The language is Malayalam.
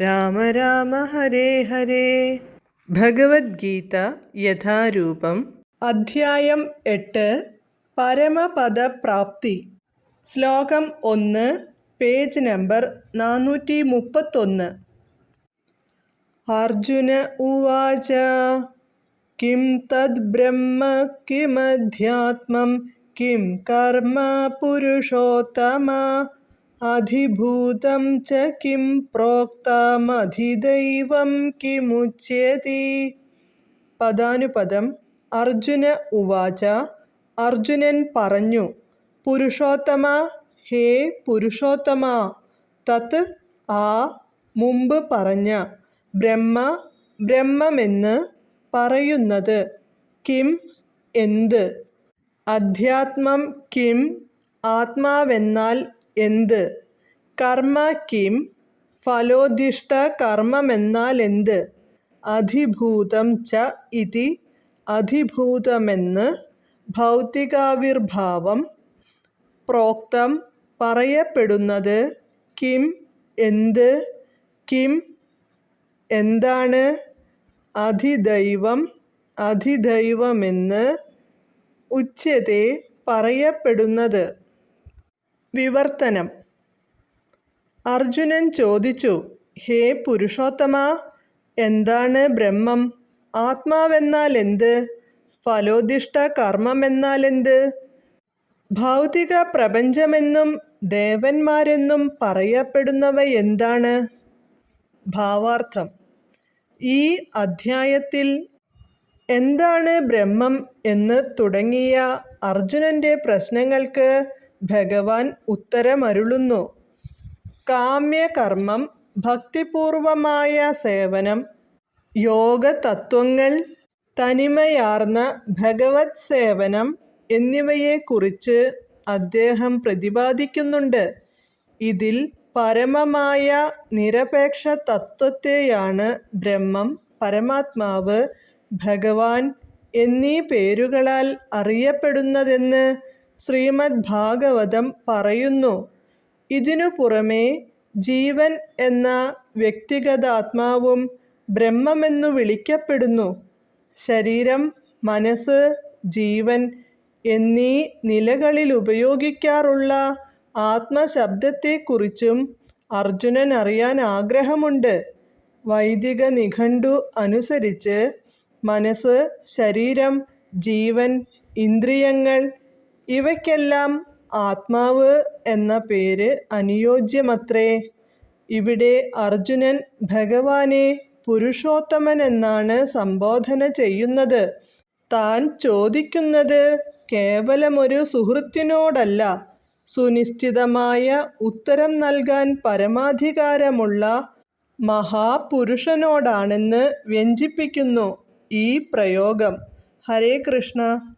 രാമ രാമ ഹരേ ഹരേ. ഭഗവത്ഗീത യഥാരൂപം. അധ്യായം എട്ട്. പരമപദപ്രാപ്തി. ശ്ലോകം ഒന്ന് പേജ് നമ്പർ നാനൂറ്റി മുപ്പത്തൊന്ന് അർജുന ഉവാച കിം തദ് ബ്രഹ്മ കിമധ്യാത്മം കിം കർമ്മ പുരുഷോത്തമ അധിഭൂതം ച കിം പ്രോക്തമധിദൈവം കിമുച്യതി പദാനുപദം അർജുന ഉവാച അർജുനൻ പറഞ്ഞു പുരുഷോത്തമ ഹേ പുരുഷോത്തമ തത് ആ മുമ്പ് പറഞ്ഞ ബ്രഹ്മ ബ്രഹ്മമെന്ന് പറയുന്നത് കിം എന്ത്? അധ്യാത്മം കിം ആത്മാവെന്നാൽ എന്ത്? കർമ്മ കിം ഫലോദിഷ്ട കർമ്മമെന്നാൽ എന്ത്? അധിഭൂതം ച ഇതി അധിഭൂതമെന്ന് ഭൗതികാവിർഭാവം പ്രോക്തം പറയപ്പെടുന്നത് കിം എന്ത്? കിം എന്താണ്? അധിദൈവം അധിദൈവമെന്ന് ഉച്ചതേ പറയപ്പെടുന്നത്. വിവർത്തനം. അർജുനൻ ചോദിച്ചു ഹേ പുരുഷോത്തമ എന്താണ് ബ്രഹ്മം? ആത്മാവെന്നാൽ എന്ത് ഫലോദിഷ്ട കർമ്മമെന്നാൽ എന്ത് ഭൗതിക പ്രപഞ്ചമെന്നും ദേവന്മാരെന്നും പറയപ്പെടുന്നവ എന്താണ് ഭാവാർത്ഥം. ഈ അധ്യായത്തിൽ എന്താണ് ബ്രഹ്മം എന്ന് തുടങ്ങിയ അർജുനന്റെ പ്രശ്നങ്ങൾക്ക് ഭഗവാൻ ഉത്തരമരുളുന്നു. കാമ്യകർമ്മം ഭക്തിപൂർവമായ സേവനം യോഗ തത്വങ്ങൾ തനിമയാർന്ന ഭഗവത് സേവനം എന്നിവയെക്കുറിച്ച് അദ്ദേഹം പ്രതിപാദിക്കുന്നുണ്ട്. ഇതിൽ പരമമായ നിരപേക്ഷ തത്വത്തെയാണ് ബ്രഹ്മം പരമാത്മാവ് ഭഗവാൻ എന്നീ പേരുകളാൽ അറിയപ്പെടുന്നതെന്ന് ശ്രീമദ് ഭാഗവതം പറയുന്നു. ഇതിനു പുറമേ ജീവൻ എന്ന വ്യക്തിഗതാത്മാവും ബ്രഹ്മമെന്നു വിളിക്കപ്പെടുന്നു. ശരീരം മനസ്സ് ജീവൻ എന്നീ നിലകളിൽ ഉപയോഗിക്കാറുള്ള ആത്മശബ്ദത്തെക്കുറിച്ചും അർജുനൻ അറിയാൻ ആഗ്രഹമുണ്ട്. വൈദിക നിഘണ്ടു അനുസരിച്ച് മനസ്സ് ശരീരം ജീവൻ ഇന്ദ്രിയങ്ങൾ ഇവയ്ക്കെല്ലാം ആത്മാവ് എന്ന പേര് അനുയോജ്യമത്രേ. ഇവിടെ അർജുനൻ ഭഗവാനെ പുരുഷോത്തമൻ എന്നാണ് സംബോധന ചെയ്യുന്നത്. താൻ ചോദിക്കുന്നത് കേവലമൊരു സുഹൃത്തിനോടല്ല. സുനിശ്ചിതമായ ഉത്തരം നൽകാൻ പരമാധികാരമുള്ള മഹാപുരുഷനോടാണെന്ന് വ്യഞ്ജിപ്പിക്കുന്നു ഈ പ്രയോഗം. ഹരേ കൃഷ്ണ.